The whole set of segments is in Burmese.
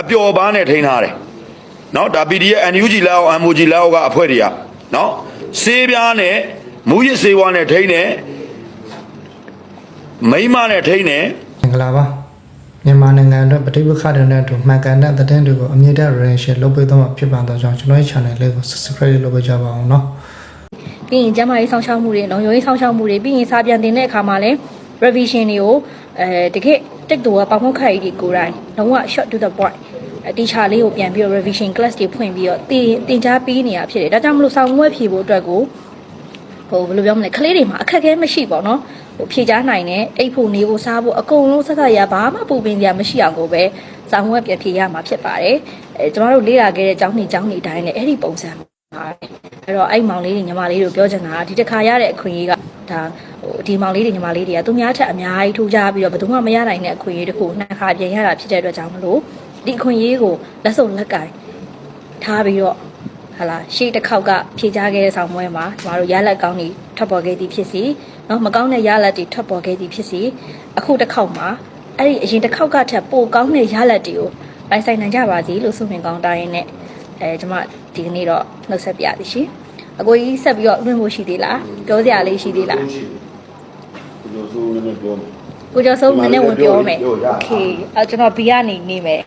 အပျော်ပါးနဲ့ထိန်းထားတယ်နော်ဒါ PDF NUG လက်အောက် MOG လက်အောက်ကအဖွဲ့တွေကနော်စေးပြားနဲ့မူရစ်စေဝါနဲ့ထိန်းတယ်မိမနဲ့ထိန်းတယ်မင်္ဂလာပါမြန်မာနိုင်ငံအတွက်ပဋိပက္ခတွေနဲ့အတူမှန်ကန်တဲ့သတင်းတွေကိုအမြင့်တဲ့ relation လုပ်ပေးသွားမှာဖြစ်ပါတော့ကြောင့်ကျွန်တော်ရဲ့ channel လေးကို subscribe လုပ်ပေးကြပါအောင်နော်ပြီးရင်ကျမရေးဆောင်ရှောက်မှုတွေလုံခြုံရေးဆောင်ရှောက်မှုတွေပြီးရင်စာပြန်တင်တဲ့အခါမှာလည်း revision တွေကိုအဲတကယ်တက်တူကပေါင်းခွက်ခိုက်ကြီးကိုယ်တိုင်လုံးဝ short to the point အတီချာလေးကိုပြန်ပြီးတော့ revision class တွေဖွင့်ပြီးတော့တင်တင်ကြားပေးနေတာဖြစ်တယ်ဒါကြောင့်မလို့စာမွေးဖြေဖို့အတွက်ကိုဟိုဘယ်လိုပြောမလဲကလေးတွေမှာအခက်အခဲမရှိပေါ့နော်ဟိုဖြေကြားနိုင်တယ်အိတ်ဖို့နေဖို့စားဖို့အကုန်လုံးဆက်ဆက်ရဘာမှပူပင်ကြမရှိအောင်ကိုပဲစာမွေးပြန်ဖြေရမှာဖြစ်ပါတယ်အဲကျမတို့လေ့လာခဲ့တဲ့အကြောင်းတွေအကြောင်းတွေအတိုင်းလည်းအဲ့ဒီပုံစံပါတယ်အဲ့တော့အဲ့မောင်လေးတွေညီမလေးတို့ပြောချင်တာကဒီတစ်ခါရတဲ့အခွင့်အရေးကဒါဟိုဒီမောင်လေးတွေညီမလေးတွေကသူများထက်အများကြီးထူးခြားပြီးတော့ဘယ်သူမှမရနိုင်တဲ့အခွင့်အရေးတစ်ခုနှစ်ခါပြင်ရတာဖြစ်တဲ့အတွက်ကြောင့်မလို့ ဒီအခွင့်အရေးကိုလက်စုံလက်ကင်ထားပြီးတော့ဟာလာရှေ့တစ်ခေါက်ကဖြေကြားခဲ့တဲ့ဆောင်ပွဲမှာကျမတို့ရလက်ကောင်းတွေထွက်ပေါ်ခဲ့သည်ဖြစ်စီနော်မကောင်းတဲ့ရလက်တွေထွက်ပေါ်ခဲ့သည်ဖြစ်စီအခုတစ်ခေါက်မှာအဲ့ဒီအရင်တစ်ခေါက်ကထက်ပိုကောင်းတဲ့ရလက်တွေကိုပိုင်ဆိုင်နိုင်ကြပါစေလို့ဆုမင်ကောင်းတိုင်းနဲ့အဲကျမဒီကနေ့တော့နှုတ်ဆက်ပြသည်ရှင်အကိုကြီးဆက်ပြီးတော့အတွင်းဖို့ရှိသေးလားပြောစရာလေးရှိသေးလား ကိုကျော်စိုးနည်းနည်းပြောမယ် ကိုကျော်စိုးနည်းနည်းဝင်ပြောမယ် ပြောရ โอเคအဲကျွန်တော်ဘီကနေနေမယ်ဘာလို့အ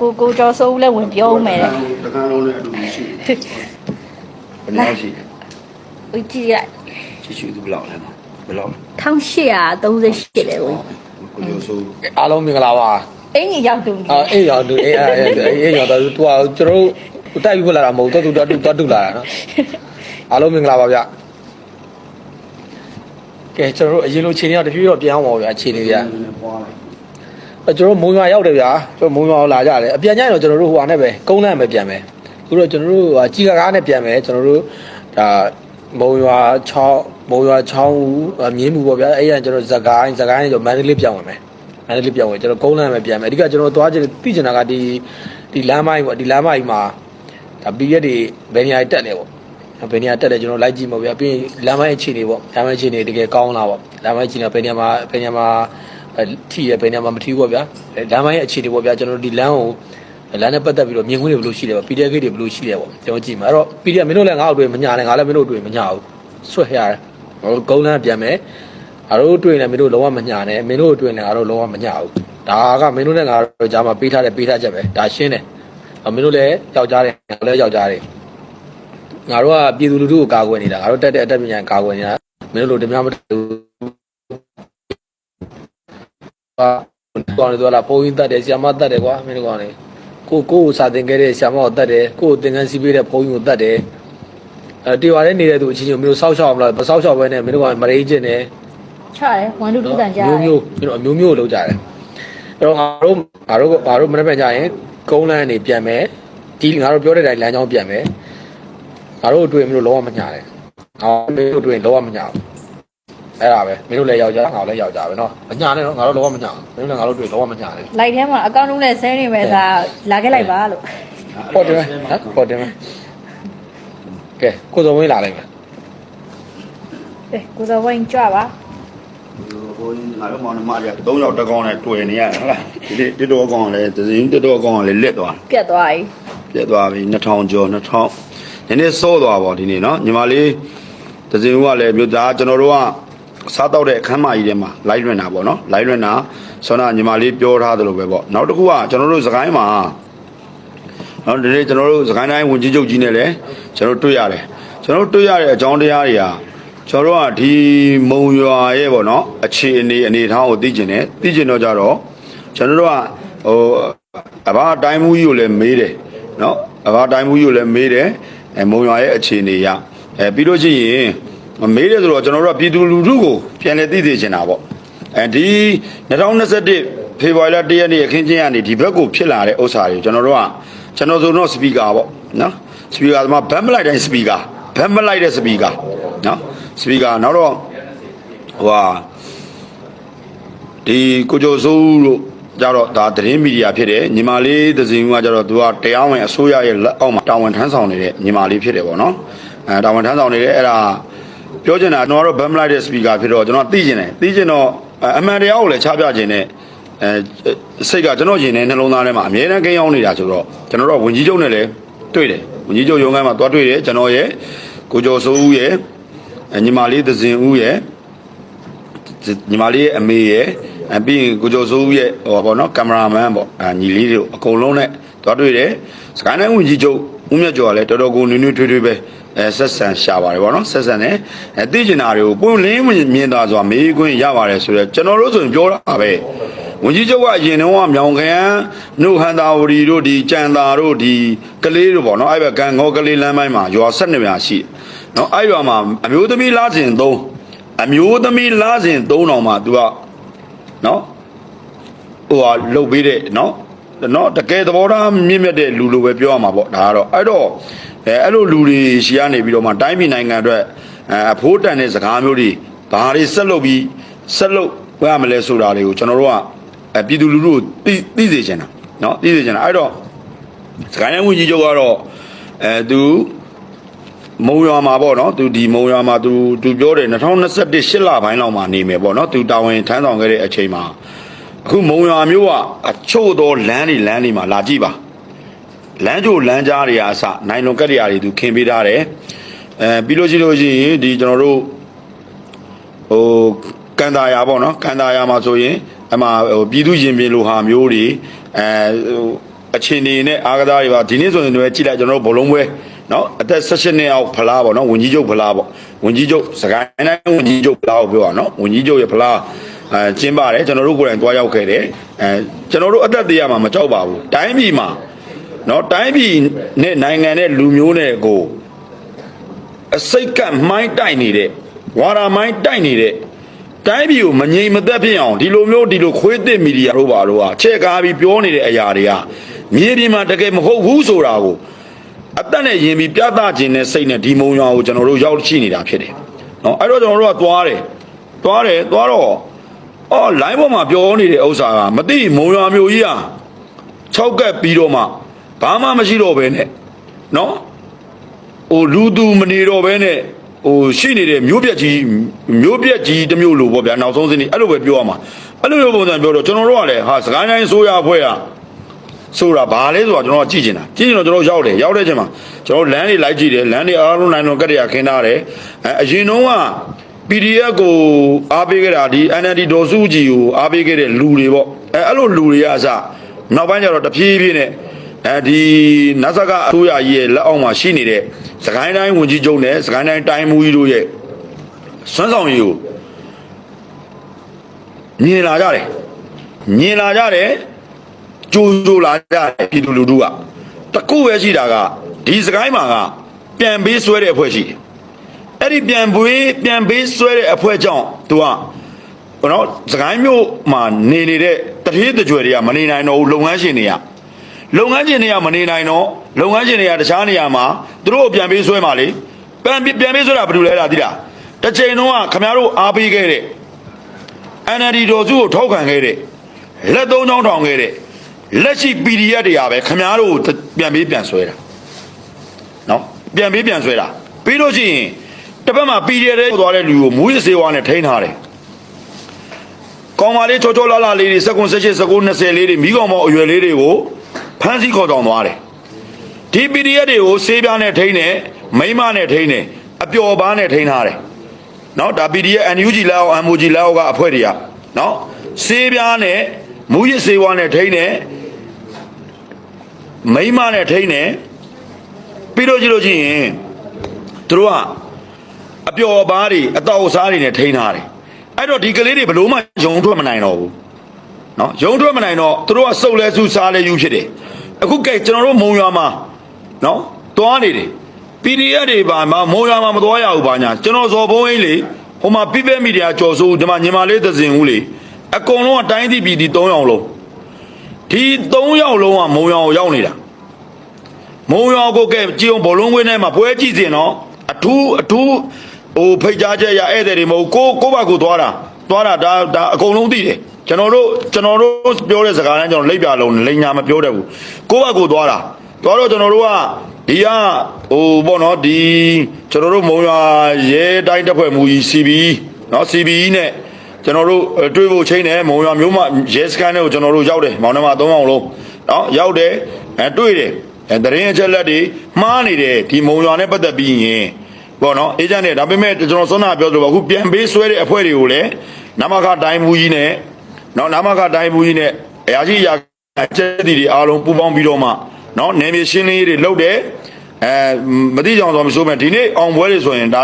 ကိုကိုကျော်စိုးလည်းဝင်ပြောမယ်တဲ့တကန်းလုံးနဲ့အတူရှိတယ်ဘယ်လောက်ရှိလဲဦးကြည့်ရချစ်ချူသူဘယ်လောက်လဲဘယ်လောက်1838လေဝင်ကိုကျော်စိုးအားလုံးမင်္ဂလာပါအင်းကြီးရောက်တူပြီအာအေးရောသူအေးအေးအေးရောသူသူကကျွန်တော်တို့တိုက်ပြီးခွလာတာမဟုတ်တော့သူတော့တူတော့တူလာတာနော်အားလုံးမင်္ဂလာပါဗျကဲကျွန်တော်တို့အရင်လိုခြေနေတော့တဖြည်းဖြည်းတော့ပြန်အောင်ပါဗျခြေနေဗျနည်းနည်းပွားလိုက်အဲ ကျွန်တော်တို့မုံရွာရောက်တယ်ဗျာကျွန်တော်မုံရွာကိုလာကြတယ်အပြန်ကြရင်တော့ကျွန်တော်တို့ဟိုဟာနဲ့ပဲကုန်းလန့်ပဲပြန်မယ်အခုတော့ကျွန်တော်တို့ဟာကြီးကားနဲ့ပြန်မယ်ကျွန်တော်တို့ဒါမုံရွာ6မုံရွာ6ဦးမြင်းမှုပေါ့ဗျာအဲ့ရကျွန်တော်ဇကိုင်းဇကိုင်းနဲ့ကျွန်တော်မန္တလေးပြန်ဝင်မယ်မန္တလေးပြန်ဝင်ကျွန်တော်ကုန်းလန့်ပဲပြန်မယ်အဓိကကျွန်တော်သွားချင်သိချင်တာကဒီဒီလမ်းမိုင်းပေါ့ဒီလမ်းမိုင်းမှာဒါပီရက်တွေဘယ်နေရာတက်လဲပေါ့ဘယ်နေရာတက်လဲကျွန်တော်လိုက်ကြည့်မှာဗျာပြီးရင်လမ်းမိုင်းအခြေအနေပေါ့လမ်းမိုင်းအခြေအနေတကယ်ကောင်းလားပေါ့လမ်းမိုင်းအခြေအနေဘယ်နေရာမှာဘယ်နေရာမှာအဲ ထိရဘယ်နေရာမှာမထိဘူးပေါ့ဗျာအဲလမ်းမိုင်းရဲ့အခြေအနေပေါ့ဗျာကျွန်တော်တို့ဒီလမ်းကိုလမ်းနဲ့ပတ်သက်ပြီးတော့မြင်ခွင့်တွေဘယ်လိုရှိလဲပေါ့ PDF ဂိတ်တွေဘယ်လိုရှိလဲပေါ့ကျွန်တော်ကြည့်မှာအဲ့တော့ PDF မင်းတို့လည်းငါ့ကိုတွေ့မညာနဲ့ငါလည်းမင်းတို့တွေ့မညာဘူးဆွဲရတယ်ငါတို့ကုန်းလန်းပြန်မယ်ငါတို့တွေ့နေမင်းတို့လုံးဝမညာနဲ့မင်းတို့တွေ့နေငါတို့လုံးဝမညာဘူးဒါကမင်းတို့နဲ့ငါတို့ကြားမှာပေးထားတဲ့ပေးထားချက်ပဲဒါရှင်းတယ်မင်းတို့လည်းယောက်ျားတယ်ငါလည်းယောက်ျားတယ်ငါတို့ကပြည်သူလူထုကိုကာကွယ်နေတာငါတို့တက်တဲ့အတက်ပညာကာကွယ်နေတာမင်းတို့လိုတများမတူဘူးဟာ ကောင်းတယ်သူကလာဘုံရင်တတ်တယ်ဆရာမတတ်တယ်ကွာမင်းတို့ကောင်းတယ်ကိုကိုကိုစာသင်ခဲ့တဲ့ဆရာမကိုတတ်တယ်ကိုကိုသင်ခန်းစီးပေးတဲ့ဘုံရင်ကိုတတ်တယ်အဲတေဝါနဲ့နေတဲ့သူအချင်းချင်းမင်းတို့စောက်ရှောက်မလားမစောက်ရှောက်ပဲနဲ့မင်းတို့ကမရိကျင်တယ်ချတယ်ဝန်တူတူတန်ကြတယ်မျိုးမျိုးပြီးတော့အမျိုးမျိုးလောက်ကြတယ်အဲ့တော့ငါတို့ငါတို့ငါတို့မနေ့ကကြရင်ကုန်းလန်းနေပြန်မယ်ဒီငါတို့ပြောတဲ့တိုင်းလမ်းကြောင်းပြန်မယ်ငါတို့တွေ့မလို့လောကမညာတယ်ငါတို့တွေ့လောကမညာဘူး အဲ့ဒါပဲမင်းတို့လည်းယောက်ျားငါတို့လည်းယောက်ျားပဲနော်မညာနဲ့နော်ငါတို့လောကမညာဘူးမင်းတို့လည်းငါတို့တွေ့လောကမညာနဲ့လိုက်ထဲမှာအကောင့်လုံးနဲ့ဆဲနေမယ်ဆိုတာလာခဲ့လိုက်ပါလို့ပေါ်တယ်ဟမ်ပေါ်တယ်ကဲကိုစောဝင်းလာလိုက်မယ်ကဲကိုစောဝင်းကြွပါဟိုငါတို့မောင်နှမတွေက၃ယောက်တကောင်နဲ့တွေ့နေရဟလားဒီနေ့တတော်ကောင်လည်းသင်းတတော်ကောင်လည်းလက်သွားပြက်သွားပြီပြက်သွားပြီ2000ကျော်2000နည်းနည်းစောသွားပါဒီနေ့နော်ညီမလေးသင်းကလည်းမြို့သားကျွန်တော်တို့က စားတော့တဲ့အခန်းမကြီးထဲမှာလိုက်လွင်တာပေါ့နော်လိုက်လွင်တာဆောနာညီမလေးပြောထားသလိုပဲပေါ့နောက်တစ်ခုကကျွန်တော်တို့စကိုင်းမှာနော်ဒီနေ့ကျွန်တော်တို့စကိုင်းတိုင်းဝင်ကြီးချုပ်ကြီးနဲ့လည်းကျွန်တော်တွေ့ရတယ်ကျွန်တော်တို့တွေ့ရတဲ့အကြောင်းတရားတွေကကျွန်တော်တို့ကဒီမုံရွာရဲ့ပေါ့နော်အခြေအနေအနေအထားကိုသိကျင်တယ်သိကျင်တော့ကြတော့ကျွန်တော်တို့ကဟိုအဘာတိုင်းမှုကြီးကိုလည်းမေးတယ်နော်အဘာတိုင်းမှုကြီးကိုလည်းမေးတယ်အဲမုံရွာရဲ့အခြေအနေရအဲပြီးလို့ရှိရင် မေးတယ်ဆိုတော့ကျွန်တော်တို့ကပြည်သူလူထုကိုပြန်လည်သိသိချင်တာပေါ့အဲဒီ2021ဖေဖော်ဝါရီလ1ရက်နေ့အခင်းချင်းကနေဒီဘက်ကိုဖြစ်လာတဲ့ဥစ္စာတွေကျွန်တော်တို့ကကျွန်တော်ဆိုတော့စပီကာပေါ့နော်စပီကာဒီမှာဘတ်မလိုက်တိုင်းစပီကာဘတ်မလိုက်တဲ့စပီကာနော်စပီကာနောက်တော့ဟိုဟာဒီကိုကျော်စိုးတို့ကြတော့ဒါသတင်းမီဒီယာဖြစ်တယ်ညီမလေးသစင်ကကြတော့သူကတရားဝင်အစိုးရရဲ့လက်အောက်မှာတာဝန်ထမ်းဆောင်နေတဲ့ညီမလေးဖြစ်တယ်ပေါ့နော်အဲတာဝန်ထမ်းဆောင်နေတဲ့အဲ့ဒါ ပြောချင်တာကျွန်တော်ကတော့ဘတ်မလိုက်တဲ့စပီကာဖြစ်တော့ကျွန်တော်သိချင်တယ်သိချင်တော့အအမှန်တရားကိုလည်းချပြချင်တဲ့အဲစိတ်ကကျွန်တော်ရင်ထဲနှလုံးသားထဲမှာအမြဲတမ်းကိန်းအောင်နေတာဆိုတော့ကျွန်တော်တို့ဝင်ကြီးချုပ်နဲ့လည်းတွေ့တယ်ဝင်ကြီးချုပ်ရုံးခန်းမှာတွားတွေ့တယ်ကျွန်တော်ရဲ့ကိုကျော်စိုးဦးရဲ့အဲညီမလေးသဇင်ဦးရဲ့ညီမလေးရဲ့အမေရဲ့အပြီးရင်ကိုကျော်စိုးဦးရဲ့ဟောပေါ့နော်ကင်မရာမန်ပေါ့အာညီလေးတို့အကုန်လုံးနဲ့တွားတွေ့တယ်စကိုင်းတိုင်းဝင်ကြီးချုပ်ဦးမြတ်ကျော်ကလည်းတော်တော်ကိုနွေ့နွေ့ထွေးထွေးပဲ အဲဆက်ဆန်ရှာပါတယ်ပေါ့နော်ဆက်ဆန်တယ်အဲသိကျင်တာတွေကိုပွင့်လင်းမြင်သာစွာမေးခွင့်ရပါတယ်ဆိုတော့ကျွန်တော်တို့ဆိုရင်ပြောတာပဲဝန်ကြီးချုပ်ကအရင်တုန်းကမြောင်ခရန်နှုတ်ဟန်တာဝရီတို့ဒီကြံသာတို့ဒီကလေးတို့ပေါ့နော်အဲ့ဘက်ကံငေါကလေးလမ်းပိုင်းမှာရွာ၁၂ရွာရှိတယ်နော်အဲ့ရွာမှာအမျိုးသမီးလားစဉ်၃အမျိုးသမီးလားစဉ်၃တောင်မှ तू ကနော်ဟိုဟာလုတ်ပေးတဲ့နော်နော်တကယ်သဘောထားမြင့်မြတ်တဲ့လူလိုပဲပြောရမှာပေါ့ဒါကတော့အဲ့တော့အဲအဲ့လိုလူတွေရှီကနေပြီးတော့မှတိုင်းပြည်နိုင်ငံအတွက်အဲအဖိုးတန်တဲ့စကားမျိုးတွေဘာတွေဆက်လုပ်ပြီးဆက်လုပ်ဝရမလဲဆိုတာတွေကိုကျွန်တော်တို့က အဲပြည်သူလူထုကိုသိသိစေချင်တာเนาะသိစေချင်တာအဲ့တော့စကိုင်းတိုင်းဝန်ကြီးချုပ်ကတော့အဲသူမုံရွာမှာပေါ့နော်သူဒီမုံရွာမှာသူသူပြောတယ်2021 8လပိုင်းလောက်မှာနေမယ်ပေါ့နော်သူတာဝန်ထမ်းဆောင်ခဲ့တဲ့အချိန်မှာအခုမုံရွာမျိုးကအချို့သောလမ်းတွေလမ်းတွေမှာလာကြည့်ပါ လမ်းကြိုလမ်းကြားတွေအားအစနိုင်လွန်ကက်တွေအားတွေသူခင်းပေးထားတယ်အဲပြီးလို့ရှိလို့ရှိရင်ဒီကျွန်တော်တို့ဟိုကန်တာယာပေါ့နော်ကန်တာယာမှာဆိုရင်အမှဟိုပြည်သူရင်ပြင်လိုဟာမျိုးတွေအဲဟိုအချင်းနေနဲ့အားကစားတွေပါဒီနေ့ဆိုရင်လည်းကြည့်လိုက်ကျွန်တော်တို့ဘောလုံးပွဲနော်အသက်16နှစ်အောက်ဖလားပေါ့နော်ဝင်ကြီးချုပ်ဖလားပေါ့ဝင်ကြီးချုပ်စကိုင်းတိုင်းဝင်ကြီးချုပ်ဖလားကိုပြောတာနော်ဝင်ကြီးချုပ်ရဲ့ဖလားအဲကျင်းပါတယ်ကျွန်တော်တို့ကိုယ်တိုင်တွားရောက်ခဲ့တယ်အဲကျွန်တော်တို့အသက်တရားမှာမကြောက်ပါဘူးတိုင်းပြည်မှာ နော်တိုင်းပြည်နဲ့နိုင်ငံနဲ့လူမျိုးနဲ့ကိုအစိတ်ကမိုင်းတိုက်နေတဲ့ဝါရာမိုင်းတိုက်နေတဲ့တိုင်းပြည်ကိုမငြိမ်မသက်ဖြစ်အောင်ဒီလိုမျိုးဒီလိုခွေးသစ်မီဒီယာတို့ပါတော့ဟာချက်ကားပြီးပြောနေတဲ့အရာတွေကမြေပြင်မှာတကယ်မဟုတ်ဘူးဆိုတာကိုအသက်နဲ့ယင်ပြီးပြသခြင်းနဲ့စိတ်နဲ့ဒီမုံရွာကိုကျွန်တော်တို့ရောက်ရှိနေတာဖြစ်တယ်။နော်အဲ့တော့ကျွန်တော်တို့ကသွားတယ်။သွားတယ်သွားတော့အော် line ပေါ်မှာပြောနေတဲ့ဥစ္စာကမသိမုံရွာမျိုးကြီးဟာ6ကက်ပြီးတော့မှ ဘာမှမရှိတော့ဘဲနဲ့နော်ဟိုလူသူမနေတော့ဘဲနဲ့ဟိုရှိနေတဲ့မျိုးပြက်ကြီးမျိုးပြက်ကြီးတစ်မျိုးလိုပေါ့ဗျာနောက်ဆုံးစင်းနေအဲ့လိုပဲပြောရမှာအဲ့လိုမျိုးပုံစံပြောတော့ကျွန်တော်တို့ကလည်းဟာစကိုင်းတိုင်းဆိုရအဖွဲ့ကဆိုတာဘာလဲဆိုတာကျွန်တော်ကကြည့်ချင်တာကြည့်ချင်တော့ကျွန်တော်ရောက်တယ်ရောက်တဲ့ချိန်မှာကျွန်တော်လမ်းတွေလိုက်ကြည့်တယ်လမ်းတွေအားလုံးနိုင်တော့ကတည်းကခင်းထားတယ်အဲအရင်တုန်းက PDF ကိုအားပေးခဲ့တာဒီ NLD ဒေါ်စုကြည်ကိုအားပေးခဲ့တဲ့လူတွေပေါ့အဲအဲ့လိုလူတွေကအစနောက်ပိုင်းကျတော့တဖြည်းဖြည်းနဲ့ အဲဒီနတ်ဆကအစိုးရကြီးရဲ့လက်အောက်မှာရှိနေတဲ့စကိုင်းတိုင်းဝန်ကြီးချုပ်နဲ့စကိုင်းတိုင်းတိုင်းမူကြီးတို့ရဲ့စွမ်းဆောင်ရည်ကိုမြင်လာကြတယ်မြင်လာကြတယ်ကြိုးကြိုးလာကြတယ်ပြည်သူလူထုကတကူပဲရှိတာကဒီစကိုင်းမှာကပြန်ပေးဆွဲတဲ့အဖွဲ့ရှိတယ်အဲ့ဒီပြန်ပွေးပြန်ပေးဆွဲတဲ့အဖွဲ့ကြောင့်သူကဘောနော်စကိုင်းမြို့မှာနေနေတဲ့တတိယတကြွယ်တွေကမနေနိုင်တော့ဘူးလုပ်ငန်းရှင်တွေက လုပ်ငန်းရှင်တွေကမနေနိုင်တော့လုပ်ငန်းရှင်တွေကတခြားနေရာမှာသူတို့ကိုပြန်ပေးဆွဲမှာလေပြန်ပြီးပြန်ပေးဆွဲတာဘာလို့လဲလားသိလားတစ်ချိန်တုန်းကခမရတို့အားပေးခဲ့တဲ့ NLD တော်စုကိုထောက်ခံခဲ့တဲ့လက်သုံးချောင်းထောင်ခဲ့တဲ့လက်ရှိ PDF တွေကပဲခမရတို့ကိုပြန်ပေးပြန်ဆွဲတာနော်ပြန်ပေးပြန်ဆွဲတာပြီးလို့ရှိရင်တစ်ပတ်မှာ PDF တဲ့သွားတဲ့လူကိုမူးရစေဝါနဲ့ထိန်းထားတယ်ကောင်းပါလေးချောချောလာလာလေးတွေစက္ကွန်18စက္ကွန်20လေးတွေမိကောင်မောင်အရွယ်လေးတွေကို ဖမ်းဆီးခေါ်ဆောင်သွားတယ်ဒီ PDF တွေကိုဆေးပြားနဲ့ထိန်းတယ်မိန်းမနဲ့ထိန်းတယ်အပျော်ပါးနဲ့ထိန်းထားတယ်နော်ဒါ PDF NUG လောက် MOG လောက်ကအဖွဲတွေကနော်ဆေးပြားနဲ့မူးရစေဝါနဲ့ထိန်းတယ်မိန်းမနဲ့ထိန်းတယ်ပြီးတော့ကြည့်လို့ချင်းရင်သူတို့ကအပျော်ပါးတွေအတော်စားတွေနဲ့ထိန်းထားတယ်အဲ့တော့ဒီကလေးတွေဘလို့မှယုံထွက်မနိုင်တော့ဘူး နော်ရုံထွက်မနိုင်တော့သူတို့ကစုပ်လဲစုစားလဲယူဖြစ်တယ်အခုကဲကျွန်တော်တို့မုံရွာမှာနော်သွားနေတယ် PDF တွေပါမှာမုံရွာမှာမသွားရဘူးပါညာကျွန်တော်ဇော်ဘုံအိလေဟိုမှာ people media ကြော်စိုးဒီမှာညီမလေးသစင်ဦးလေအကုန်လုံးကတိုင်းပြည်ပြည်ဒီ၃ယောက်လုံးဒီ၃ယောက်လုံးကမုံရွာကိုရောက်နေတာမုံရွာကိုကဲကြည်ုံဘောလုံးကွင်းထဲမှာပွဲကြည့်စင်တော့အထူးအထူးဟိုဖိတ်ကြားချက်ရဧည့်သည်တွေမဟုတ်ကိုကိုဘကိုသွားတာသွားတာဒါဒါအကုန်လုံးသိတယ် ကျွန်တော်တို့ကျွန်တော်တို့ပြောတဲ့စကားတိုင်းကျွန်တော်လိပ်ပြလုံးလိန်ညာမပြောတတ်ဘူးကိုဘကိုသွားတာသွားတော့ကျွန်တော်တို့ကဒီကဟိုပေါ့နော်ဒီကျွန်တော်တို့မုံရွာရဲတိုင်းတပ်ဖွဲ့မူကြီး CB နော် CB နဲ့ကျွန်တော်တို့အဲတွေးဖို့ချိန်တယ်မုံရွာမျိုးမှရဲစခန်းတွေကိုကျွန်တော်တို့ရောက်တယ်မောင်နှမ၃အောင်လုံးနော်ရောက်တယ်အဲတွေးတယ်အဲတရင်အချက်လက်တွေမှားနေတယ်ဒီမုံရွာနဲ့ပတ်သက်ပြီးရင်ပေါ့နော်အေဂျင့်နဲ့ဒါပေမဲ့ကျွန်တော်စောနာပြောသလိုပါအခုပြန်ပေးဆွဲတဲ့အဖွဲ့တွေကိုလည်းနမခတိုင်းမူကြီးနဲ့ နော်နမခတိုင်းမူကြီးနဲ့အရာရှိအရာအချက်အလက်တွေအားလုံးပူးပေါင်းပြီးတော့မှနော်နယ်မြေရှင်းလင်းရေးတွေလုပ်တယ်အဲမတိကြောင်ဆိုမဆိုမဲ့ဒီနေ့အောင်ပွဲတွေဆိုရင်ဒါ